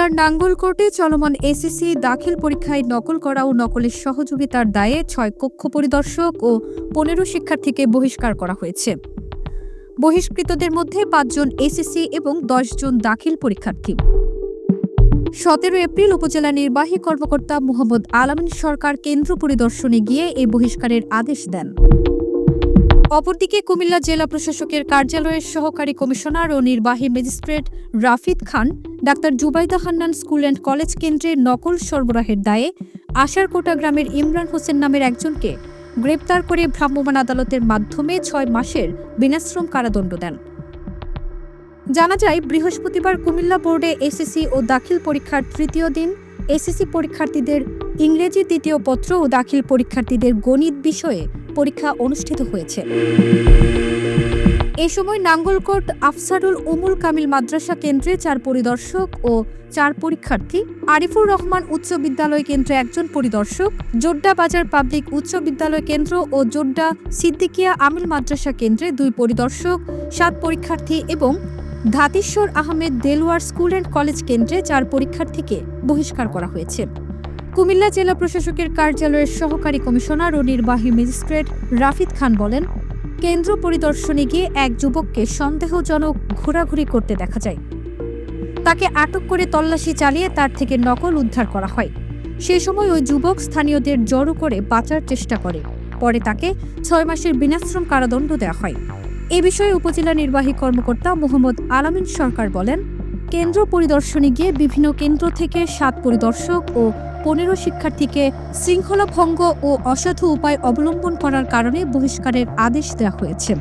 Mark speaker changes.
Speaker 1: কুমিল্লার নাঙ্গলকোটে চলমান এসএসসি দাখিল পরীক্ষায় নকল করা ও নকলের সহযোগিতার দায়ে ছয় কক্ষ পরিদর্শক ও পনেরো শিক্ষার্থীকে বহিষ্কার করা হয়েছে। বহিষ্কৃতদের মধ্যে পাঁচজন এসএসসি এবং জন দাখিল পরীক্ষার্থী। সতেরো এপ্রিল উপজেলা নির্বাহী কর্মকর্তা মোহাম্মদ আলামিন সরকার কেন্দ্র পরিদর্শনে গিয়ে এই বহিষ্কারের আদেশ দেন। অপরদিকে কুমিল্লা জেলা প্রশাসকের কার্যালয়ের সহকারী কমিশনার ও নির্বাহী magistrate Rafid Khan doctor Zubaida Hannan school and college কেন্দ্রে নকল সরবরাহের দায়ে আশারকোটা গ্রামের ইমরান হোসেন নামের একজনকে গ্রেপ্তার করে ভ্রাম্যমাণ আদালতের মাধ্যমে ছয় মাসের বিনাশ্রম কারাদণ্ড দেন। জানা যায়, বৃহস্পতিবার কুমিল্লা বোর্ডে এসএসসি ও দাখিল পরীক্ষার তৃতীয় দিন এসএসসি পরীক্ষার্থীদের ইংরেজি দ্বিতীয় পত্র ও দাখিল পরীক্ষার্থীদের গণিত বিষয়ে পরীক্ষা অনুষ্ঠিত হয়েছে। এ সময় নাঙ্গলকোট আফসারুল উমুল কামিল মাদ্রাসা কেন্দ্রে চার পরিদর্শক ও চার পরীক্ষার্থী, আরিফুর রহমান উচ্চ বিদ্যালয় কেন্দ্রে একজন পরিদর্শক, জোড্ডা বাজার পাবলিক উচ্চ বিদ্যালয় কেন্দ্র ও জোড্ডা সিদ্দিকিয়া আমিল মাদ্রাসা কেন্দ্রে দুই পরিদর্শক, সাত পরীক্ষার্থী এবং Dhatishwar Ahmed Delwar school and college কেন্দ্রে চার পরীক্ষার্থীকে বহিষ্কার করা হয়েছে। কুমিল্লা জেলা প্রশাসকের কার্যালয়ের সহকারী কমিশনার ও নির্বাহী ম্যাজিস্ট্রেট রাফিদ খান বলেন, কেন্দ্র পরিদর্শনে গিয়ে এক যুবককে সন্দেহজনক ঘোরাঘুরি করতে দেখা যায়। তাকে আটক করে তল্লাশি চালিয়ে তার থেকে নকল উদ্ধার করা হয়। সে সময় ওই যুবক স্থানীয়দের জড়ো করে বাঁচার চেষ্টা করে। পরে তাকে ছয় মাসের বিনাশ্রম কারাদণ্ড দেওয়া হয়। এ বিষয়ে উপজেলা নির্বাহী কর্মকর্তা মোহাম্মদ আলামিন সরকার বলেন কেন্দ্র পরিদর্শনে গিয়ে বিভিন্ন কেন্দ্র থেকে সাত পরিদর্শক ও পনেরো শিক্ষার্থীকে শৃঙ্খলা ভঙ্গ ও অসাধু উপায় অবলম্বন করার কারণে বহিষ্কারের আদেশ দেওয়া হয়েছে।